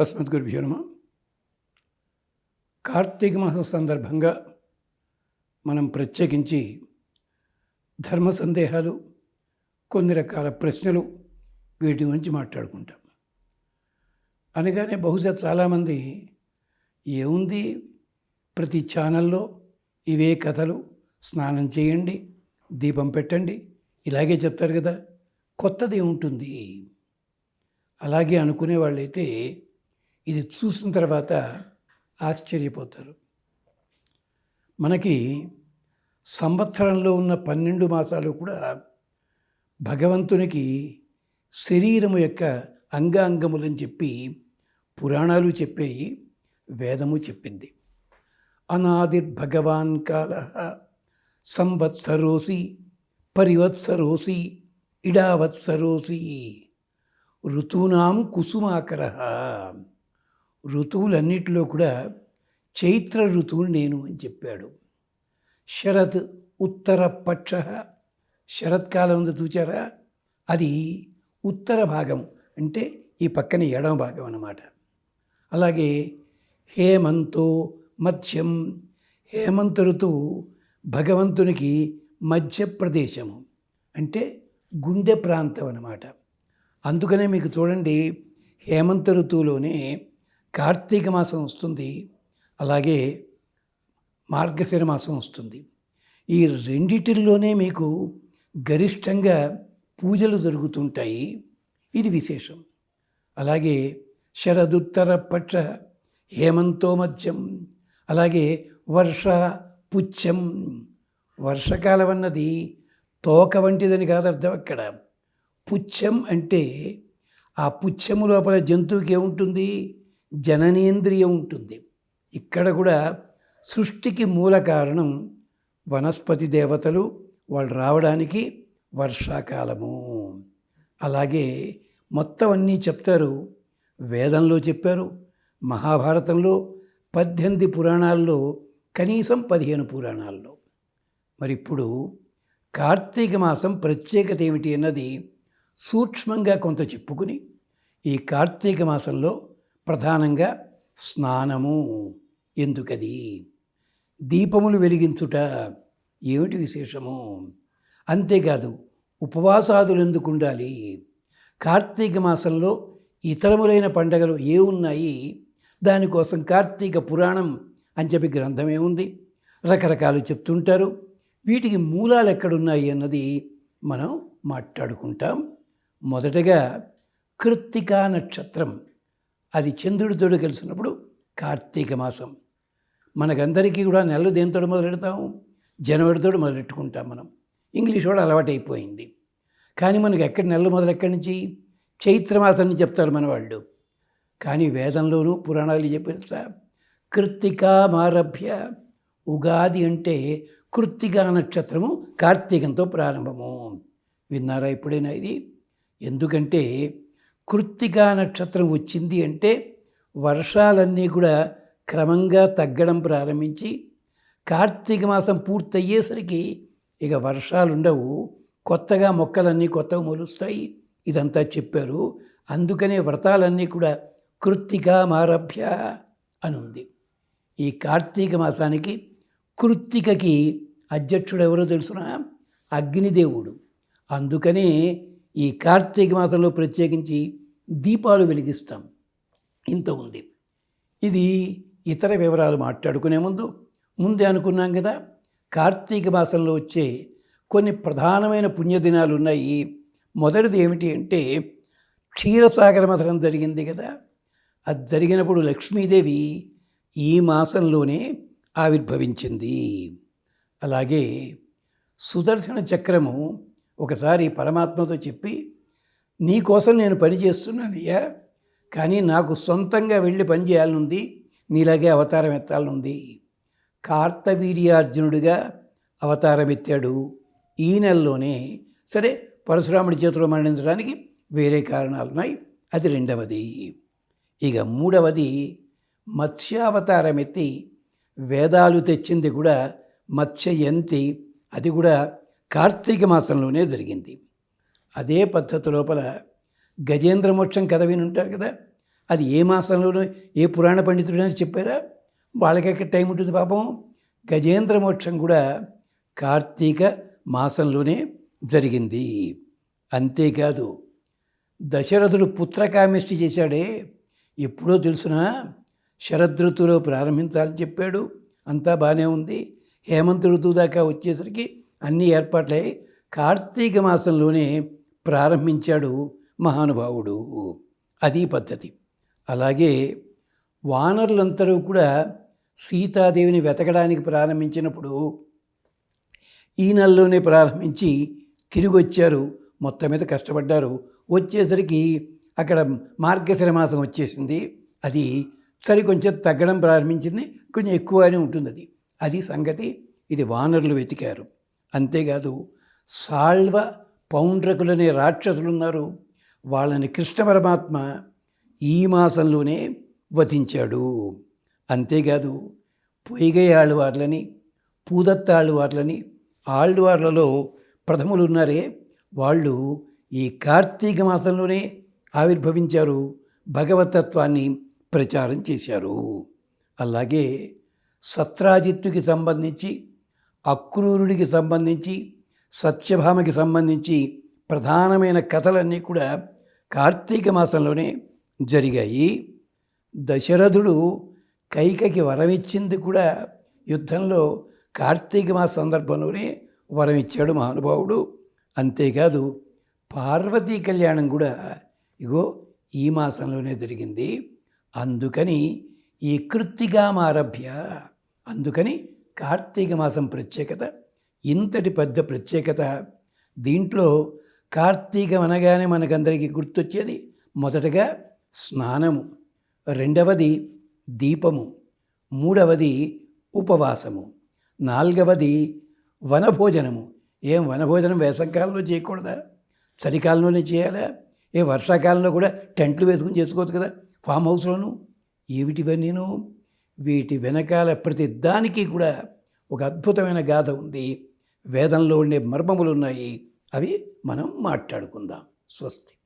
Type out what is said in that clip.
అస్మద్గురుభ్యో నమ కార్తీక మాస సందర్భంగా మనం ప్రత్యేకించి ధర్మ సందేహాలు కొన్ని రకాల ప్రశ్నలు వీటి గురించి మాట్లాడుకుంటాం. అనగానే బహుశా చాలామంది ఏముంది? ప్రతి ఛానల్లో ఇవే కథలు స్నానం చేయండి దీపం పెట్టండి ఇలాగే చెప్తారు కదా కొత్తది ఉంటుంది అలాగే అనుకునే వాళ్ళైతే ఇది చూసిన తర్వాత ఆశ్చర్యపోతారు. మనకి సంవత్సరంలో ఉన్న పన్నెండు మాసాలు కూడా భగవంతునికి శరీరము యొక్క అంగాంగములని చెప్పి పురాణాలు చెప్పేయి వేదము చెప్పింది. అనాదిర్భగవాన్ కాల సంవత్సరోసి పరివత్సరోసి ఇడావత్సరోసి ఋతూనాం కుసుమాకర ఋతువులన్నిటిలో కూడా చైత్ర ఋతువు నేను అని చెప్పాడు. శరత్ ఉత్తర పక్ష. శరత్కాలం ఉంది చూచారా? అది ఉత్తర భాగం అంటే ఈ పక్కన ఎడమ భాగం అన్నమాట. అలాగే హేమంతో మత్స్యం హేమంత ఋతువు భగవంతునికి మధ్య ప్రదేశము అంటే గుండె ప్రాంతం అన్నమాట. అందుకనే మీకు చూడండి హేమంత ఋతువులోనే కార్తీక మాసం వస్తుంది అలాగే మార్గశిర మాసం వస్తుంది. ఈ రెండిటిల్లోనే మీకు గరిష్టంగా పూజలు జరుగుతుంటాయి. ఇది విశేషం. అలాగే శరదుత్తర పక్ష హేమంతో మధ్యం అలాగే వర్ష పుచ్చం వర్షకాలం అన్నది తోక వంటిదని కాదు అర్థం అక్కడ. పుచ్చం అంటే ఆ పుచ్చము లోపల జంతువుకి ఏముంటుంది? జననేంద్రియం ఉంటుంది. ఇక్కడ కూడా సృష్టికి మూల కారణం వనస్పతి దేవతలు వాళ్ళు రావడానికి వర్షాకాలము. అలాగే మొత్తం అన్నీ చెప్తారు వేదంలో చెప్పారు మహాభారతంలో పద్దెనిమిది పురాణాల్లో కనీసం పదిహేను పురాణాల్లో. మరి ఇప్పుడు కార్తీక మాసం ప్రత్యేకత ఏమిటి అన్నది సూక్ష్మంగా కొంత చెప్పుకుని ఈ కార్తీక మాసంలో ప్రధానంగా స్నానము ఎందుకది? దీపములు వెలిగించుట ఏమిటి విశేషము? అంతేకాదు ఉపవాసాదులు ఎందుకు ఉండాలి? కార్తీక మాసంలో ఇతరములైన పండగలు ఏ ఉన్నాయి? దానికోసం కార్తీక పురాణం అని చెప్పి గ్రంథం ఏముంది రకరకాలు చెప్తుంటారు. వీటికి మూలాలు ఎక్కడున్నాయి అన్నది మనం మాట్లాడుకుంటాం. మొదటగా కృత్తికా నక్షత్రం. అది చంద్రుడితోడు కలిసినప్పుడు కార్తీక మాసం. మనకందరికీ కూడా నెలలు దేనితో మొదలెడతాము? జనవరితో మొదలెట్టుకుంటాం మనం. ఇంగ్లీష్ కూడా అలవాటైపోయింది. కానీ మనకు ఎక్కడ నెలలు మొదలు ఎక్కడి నుంచి చైత్రమాసం చెప్తారు మన వాళ్ళు. కానీ వేదంలోనూ పురాణాలు చెప్పేసా కృత్తికామారభ్య ఉగాది అంటే కృత్తికా నక్షత్రము కార్తీకంతో ప్రారంభము. విన్నారా ఎప్పుడైనా ఇది? ఎందుకంటే కృత్తికా నక్షత్రం వచ్చింది అంటే వర్షాలన్నీ కూడా క్రమంగా తగ్గడం ప్రారంభించి కార్తీక మాసం పూర్తయ్యేసరికి ఇక వర్షాలు ఉండవు కొత్తగా మొక్కలన్నీ కొత్తగా మొలుస్తాయి. ఇదంతా చెప్పారు. అందుకనే వ్రతాలన్నీ కూడా కృత్తికా మారభ్య అని ఉంది ఈ కార్తీక మాసానికి కృత్తికకి అధ్యక్షుడు ఎవరో తెలుసునా? అగ్నిదేవుడు. అందుకనే ఈ కార్తీక మాసంలో ప్రత్యేకించి దీపాలు వెలిగిస్తాం. ఇంత ఉంది. ఇది ఇతర వివరాలు మాట్లాడుకునే ముందు ముందే అనుకున్నాం కదా కార్తీక మాసంలో వచ్చే కొన్ని ప్రధానమైన పుణ్యదినాలు ఉన్నాయి మొదటిది ఏమిటి అంటే క్షీరసాగర మథనం జరిగింది కదా. అది జరిగినప్పుడు లక్ష్మీదేవి ఈ మాసంలోనే ఆవిర్భవించింది. అలాగే సుదర్శన చక్రము ఒకసారి పరమాత్మతో చెప్పి నీకోసం నేను పని చేస్తున్నానయ్యా కానీ నాకు సొంతంగా వెళ్ళి పని చేయాలనుంది నీలాగే అవతారం ఎత్తాలనుంది. కార్తవీర్యార్జునుడిగా అవతారం ఎత్తాడు. ఈ నెలలోనే సరే పరశురాముడి చేతిలో మరణించడానికి వేరే కారణాలు ఉన్నాయి. అది రెండవది. ఇక మూడవది మత్స్యావతారం ఎత్తి వేదాలు తెచ్చింది కూడా మత్స్యయంతి. అది కూడా కార్తీక మాసంలోనే జరిగింది. అదే పద్ధతి లోపల గజేంద్ర మోక్షం కథ విని ఉంటారు కదా. అది ఏ మాసంలోనో ఏ పురాణ పండితుడు అని చెప్పారా? వాళ్ళకి టైం ఉంటుంది పాపం? గజేంద్ర మోక్షం కూడా కార్తీక మాసంలోనే జరిగింది. అంతేకాదు దశరథుడు పుత్రకామిష్టి చేశాడే. ఎప్పుడో తెలుసునా? శరదృతువులో ప్రారంభించాలని చెప్పాడు. అంతా బాగానే ఉంది. హేమంత ఋతువు దాకా వచ్చేసరికి అన్ని ఏర్పాట్లయ్యి కార్తీక మాసంలోనే ప్రారంభించాడు మహానుభావుడు. అది పద్ధతి. అలాగే వానరులందరూ కూడా సీతాదేవిని వెతకడానికి ప్రారంభించినప్పుడు ఈ నెలలోనే ప్రారంభించి తిరిగి వచ్చారు మొత్తం మీద కష్టపడ్డారు. వచ్చేసరికి అక్కడ మార్గశిర మాసం వచ్చేసింది. అది సరి కొంచెం తగ్గడం ప్రారంభించింది. కొంచెం ఎక్కువనే ఉంటుంది అది. అది సంగతి. ఇది వానరులు వెతికారు. అంతేకాదు సాల్వ పౌండ్రకులనే రాక్షసులు ఉన్నారు వాళ్ళని కృష్ణ పరమాత్మ ఈ మాసంలోనే వధించాడు. అంతేకాదు పొయ్గై ఆళ్ళవార్లని పూదత్త ఆళ్ళవార్లని ఆళ్ళవార్లలో ప్రథములు ఉన్నారే వాళ్ళు ఈ కార్తీక మాసంలోనే ఆవిర్భవించారు. భగవతత్వాన్ని ప్రచారం చేశారు. అలాగే సత్రాజిత్తుకి సంబంధించి అక్రూరుడికి సంబంధించి సత్యభామకి సంబంధించి ప్రధానమైన కథలన్నీ కూడా కార్తీక మాసంలోనే జరిగాయి. దశరథుడు కైకకి వరమిచ్చింది కూడా యుద్ధంలో కార్తీక మాస సందర్భంలోనే వరమిచ్చాడు మహానుభావుడు. అంతేకాదు పార్వతీ కళ్యాణం కూడా ఇగో ఈ మాసంలోనే జరిగింది. అందుకని ఈ కృత్తిగామారభ్య అందుకని కార్తీక మాసం ప్రత్యేకత. ఇంతటి పెద్ద ప్రత్యేకత దీంట్లో కార్తీకం అనగానే మనకందరికీ గుర్తొచ్చేది మొదటగా స్నానము రెండవది దీపము మూడవది ఉపవాసము నాలుగవది వనభోజనము. ఏం వనభోజనం వేసవకాలంలో చేయకూడదా? చలికాలంలోనే చేయాలా? ఏ వర్షాకాలంలో కూడా టెంట్లు వేసుకుని చేసుకోవచ్చు కదా ఫామ్ హౌస్లోను? ఏమిటివన్నీను వీటి వెనకాల ప్రతి దానికి కూడా ఒక అద్భుతమైన గాథ ఉంది. వేదంలో ఉండే మర్మములు ఉన్నాయి అవి మనం మాట్లాడుకుందాం. స్వస్తి.